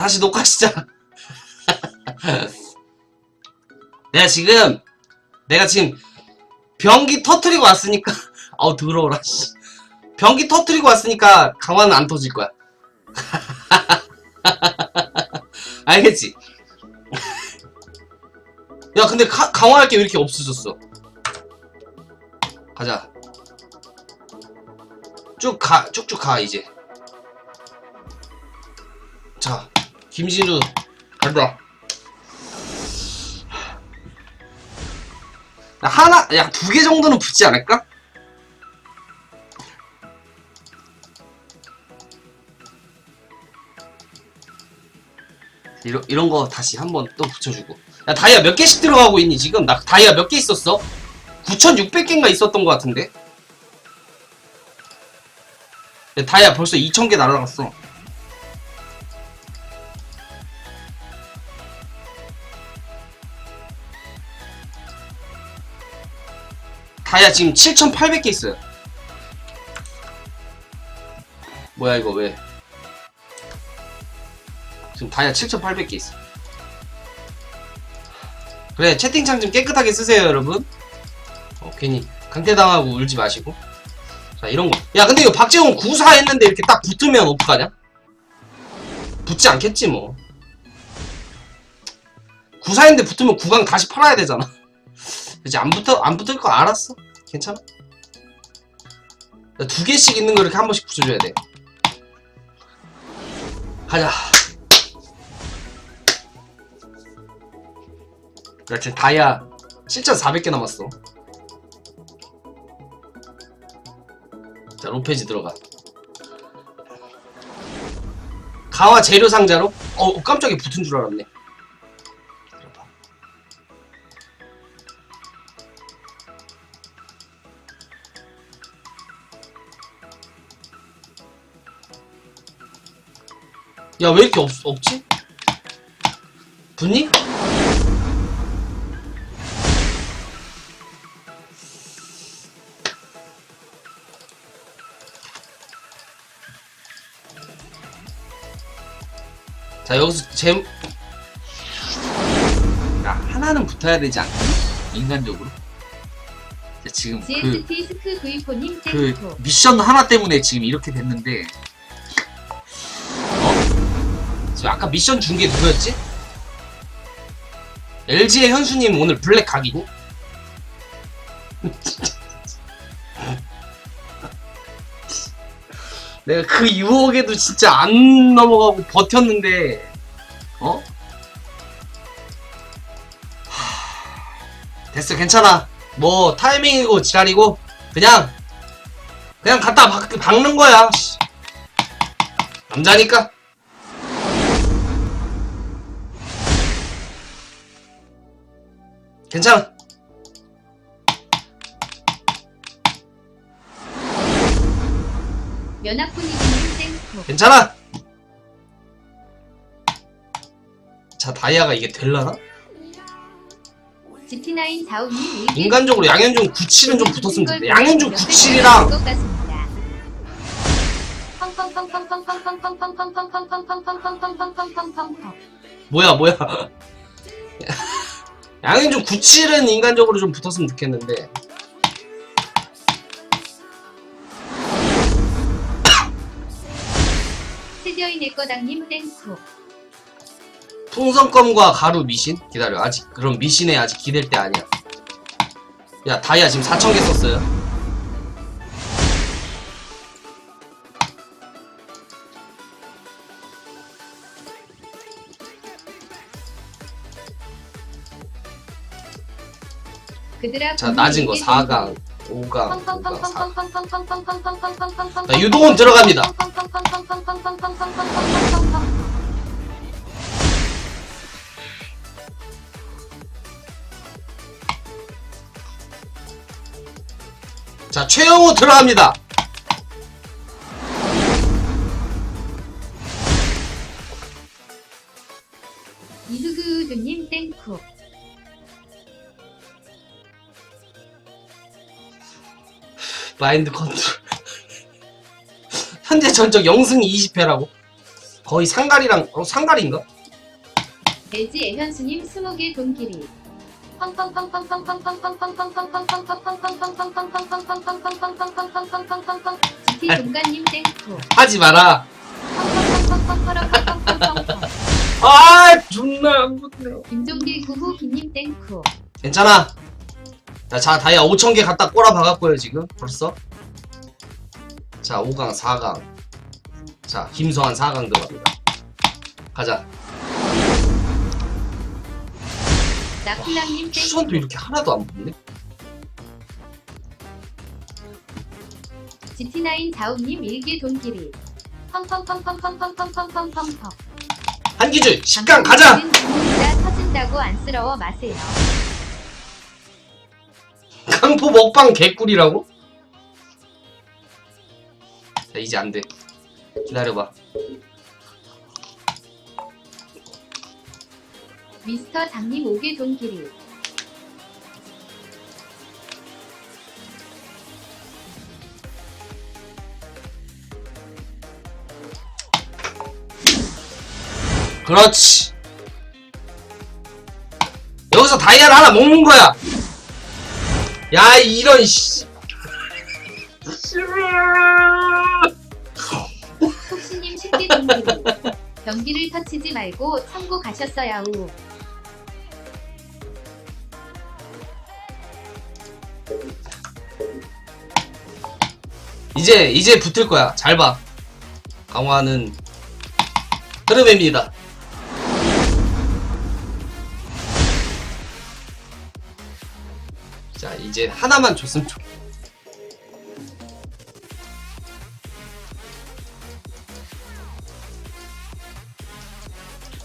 다시 녹화 시작. 내가 지금 내가 지금 변기 터트리고 왔으니까 아우 더러워라 씨. 변기 터트리고 왔으니까 강화는 안 터질 거야. 알겠지? 야 근데 가- 강화할 게 왜 이렇게 없어졌어? 가자. 쭉 가, 쭉쭉 가 이제. 자, 김진우 간다. 나 하나, 야 두 개 정도는 붙지 않을까? 이런 이런 거 다시 한번 또 붙여주고. 야 다이아 몇 개씩 들어가고 있니 지금? 나 다이아 몇 개 있었어? 9,600개인가 있었던 것 같은데. 야, 다이아 벌써 2,000개 날라갔어. 다이아 지금 7,800개 있어요. 뭐야 이거 왜? 지금 다이아 7,800개 있어. 그래 채팅창 좀 깨끗하게 쓰세요 여러분. 어, 괜히 강퇴당하고 울지 마시고. 자 이런 거. 야 근데 이거 박재홍 구사 했는데 이렇게 딱 붙으면 어떡하냐? 붙지 않겠지 뭐. 구사했는데 붙으면 구강 다시 팔아야 되잖아. 그치 안 붙어 안 붙을 거 알았어. 괜찮아. 야, 두 개씩 있는 거 이렇게 한 번씩 붙여줘야 돼. 가자. 나 지금 다이아 7,400개 남았어. 자, 로페지 들어가. 가와 재료 상자로? 어, 깜짝이야 붙은 줄 알았네. 야, 왜 이렇게 없, 없지? 붙니? 자, 여기서 제, 야, 하나는 붙어야 되지 않니? 인간적으로. 자, 지금 그, GST 스크 구이포님 그 미션 하나 때문에 지금 이렇게 됐는데 어? 아까 미션 준 게 누구였지? LG의 현수님 오늘 블랙 각이고? 내가 그 유혹에도 진짜 안 넘어가고 버텼는데 어? 하, 됐어 괜찮아 뭐 타이밍이고 지랄이고 그냥 그냥 갖다 박, 박는 거야. 씨. 남자니까. 괜찮아. 괜찮아. 자, 다이아가 이게 될라나? GT9 다운님 인간적으로 양현종 97은 좀 붙었으면 좋겠다. 양현종 97이랑 것 같습니 양행 좀 97은 인간적으로 좀 붙었으면 좋겠는데. 풍선껌과 가루 미신? 기다려. 아직 그럼 미신에 아직 기댈 때 아니야. 야 다이아 지금 4,000개 썼어요. 그들아 자 낮은 거 4강 5강 자 유동은 들어갑니다 자 최영우 들어갑니다. 마인드 컨트롤 현재 전적 0승 20패라고 거의 상갈이랑 어 상갈인가? LG 애현수님 20개 돈길이 GT 동간님 땡큐 하지 마라. 아 존나 안 붙네요. 김종길 구후 기님 땡큐 괜찮아. 자, 자 다이아 5천 개 갖다 꼬라 박았고요 지금 벌써. 자 5강 4강. 자 김성한 4강 들어갑니다. 가자. 나플랑님 추선도 이렇게 하나도 안 붙네. GT9 자우님 1개 돈길이 펑펑펑펑펑펑펑펑펑펑펑 한기준 10강 가자. 다 터진다고 안쓰러워 마세요 강포 먹방 개꿀이라고? 자 이제 안 돼. 기다려봐. 미스터 장님 5개 돈길이 그렇지. 여기서 다이아를 하나 먹는 거야. 야 이런 씨. 폭신님 10개 돈길이 경기를 터치지 말고 참고 가셨어야 우 이제 이제 붙을 거야. 잘 봐. 강화는 흐름입니다. 이제 하나만 줬으면 좋.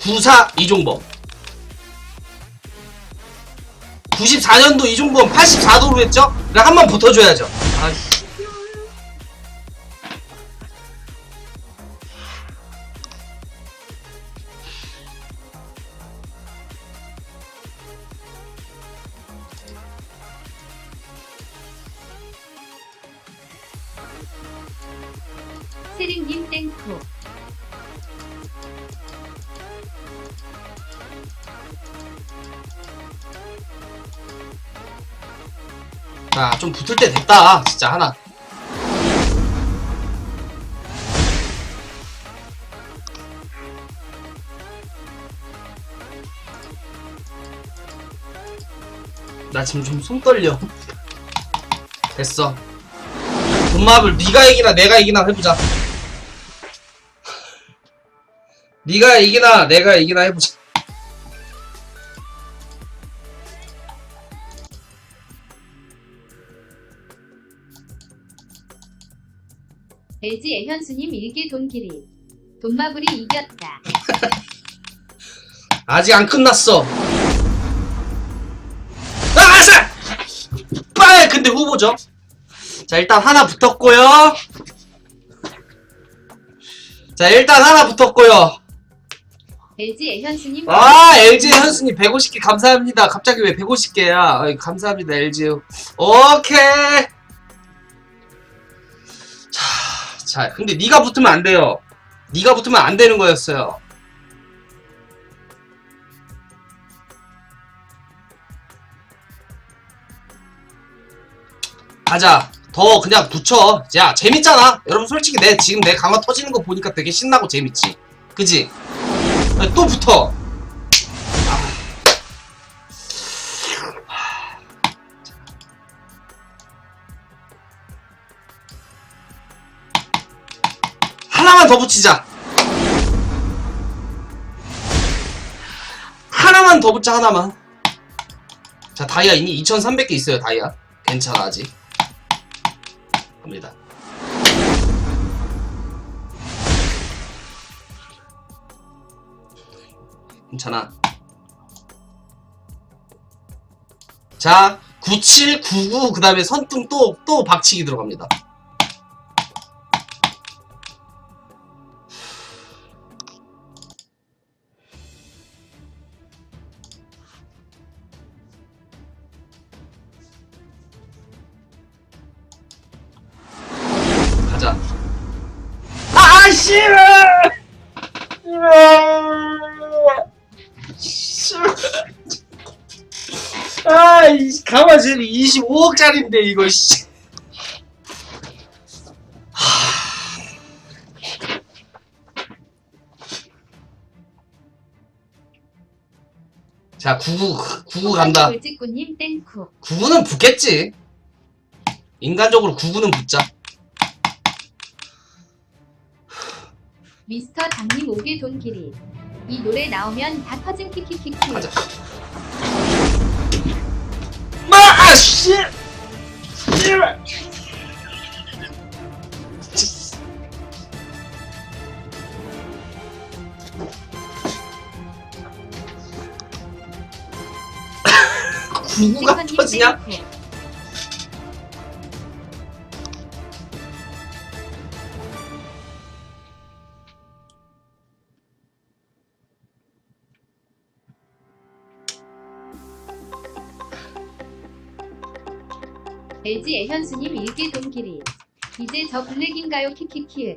구사 이종범 94년도 이종범 84도로 했죠? 그래 한번 붙어줘야죠. 아이 자, 좀 붙을 때 됐다. 진짜 하나. 나 지금 좀 손 떨려. 됐어. 돈마블 네가 이기나 내가 이기나 해보자. 네가 이기나 내가 이기나 해보자. LG 애현수님 1개 돈길이 돈마블이 이겼다 아직 안 끝났어. 아, 아싸! 빨! 근데 후보죠. 자, 일단 하나 붙었고요. 자, 일단 하나 붙었고요. LG 애현수님 아, LG 현수님 150개 감사합니다. 갑자기 왜 150개야? 감사합니다, LG. 오케이. 자, 근데 네가 붙으면 안 돼요. 네가 붙으면 안 되는 거였어요. 가자. 더 그냥 붙여. 야, 재밌잖아. 여러분 솔직히 내 지금 내 강화 터지는 거 보니까 되게 신나고 재밌지. 그지? 아, 또 붙어. 더 붙이자. 하나만 더 붙자, 하나만. 자, 다이아 이미 2300개 있어요, 다이아. 괜찮아, 아직. 갑니다. 괜찮아. 자, 9799, 그 다음에 선풍 또, 또 박치기 들어갑니다. 싫어! 싫어! 아, 이 강화제는 25억짜리인데, 이거, 씨. 자, 구구, 구구 간다. 돌직구님 땡쿠. 구구는 붙겠지. 인간적으로 구구는 붙자. 미스터 장님 옥의 돈길이. 이 노래 나오면 다 터진 키키키키. 가자. 마! 아, 씨! 씨발! 구구가 땡커님 터지냐? 땡쿠. LG 애현수님 일개 돈길이. 이제 저 블랙인가요 키키키.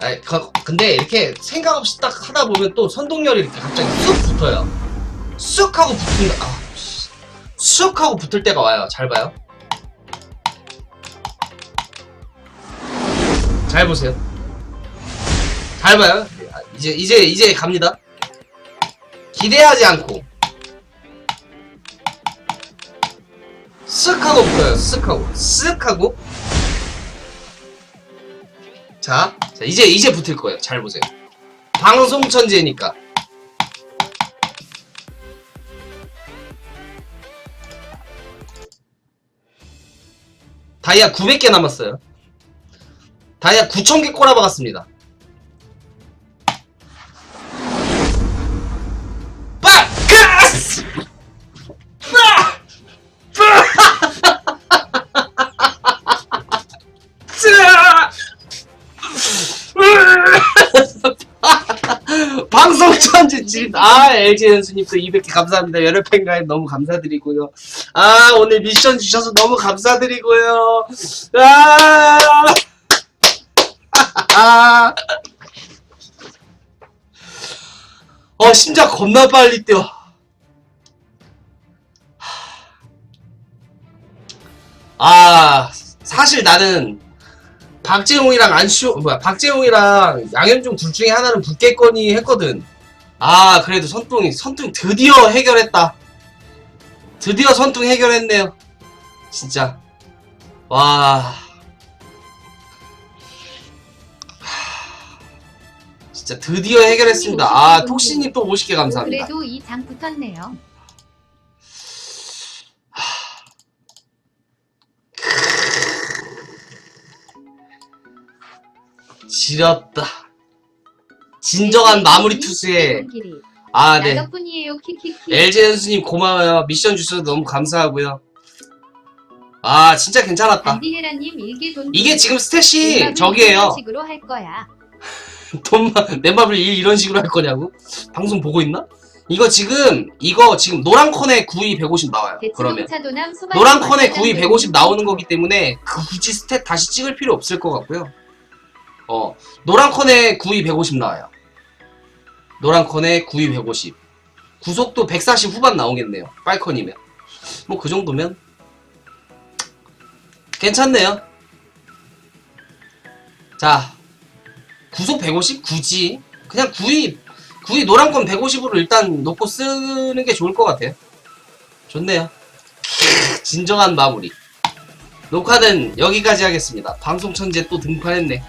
아니, 거- 근데 이렇게 생각 없이 딱 하다 보면 또 선동열이 이렇게 갑자기 쑥 붙어요. 쑥 하고 붙은, 아, 씨. 쑥 하고 붙을 때가 와요. 잘 봐요. 잘 보세요. 잘 봐요. 아, 이제, 이제, 이제 갑니다. 기대하지 않고. 쓱 하고 붙어요. 쓱 하고. 쓱 하고. 자, 자, 이제, 이제 붙을 거예요. 잘 보세요. 방송 천재니까. 다이아 900개 남았어요. 다이아 9,000개 꼬라박았습니다. 집. 아, LG 연수님 또 200개 감사합니다. 여러 팬가입 너무 감사드리고요. 아, 오늘 미션 주셔서 너무 감사드리고요. 아, 아. 어, 심장 겁나 빨리 뛰어. 아, 사실 나는 박재홍이랑 안쇼 뭐야 박재홍이랑 양현종 둘 중에 하나는 붙겠거니 했거든. 아 그래도 선뚱이 선뚱 드디어 해결했다. 드디어 선뚱 해결했네요. 진짜 와 하, 진짜 드디어 해결했습니다. 아 톡시님 또 50개 감사합니다. 그래도 이 장 붙었네요. 지렸다. 진정한 마무리 투수에 돈길이. 아나 네. 덕분이에요 키키키. LG 연수님 고마워요. 미션 주셔서 너무 감사하고요. 아 진짜 괜찮았다. 안디헤라님 일개 돈. 이게 지금 스탯이 저기에요. 식으로 할 거야. 돈만 넷마블 일 이런 식으로 할 거냐고? 방송 보고 있나? 이거 지금 이거 지금 노란 콘에 9위 150 나와요. 그러면. 노란 콘에 9위 150 나오는 거기 때문에 그 굳이 스탯 다시 찍을 필요 없을 것 같고요. 어 노란 콘에 9위 150 나와요. 노란 콘에 9위 150. 구속도 140 후반 나오겠네요. 빨컨이면 뭐 그 정도면 괜찮네요. 자 구속 150 굳이 그냥 9위 9위 노란 건 150으로 일단 놓고 쓰는 게 좋을 것 같아요. 좋네요. 진정한 마무리. 녹화는 여기까지 하겠습니다. 방송 천재 또 등판했네.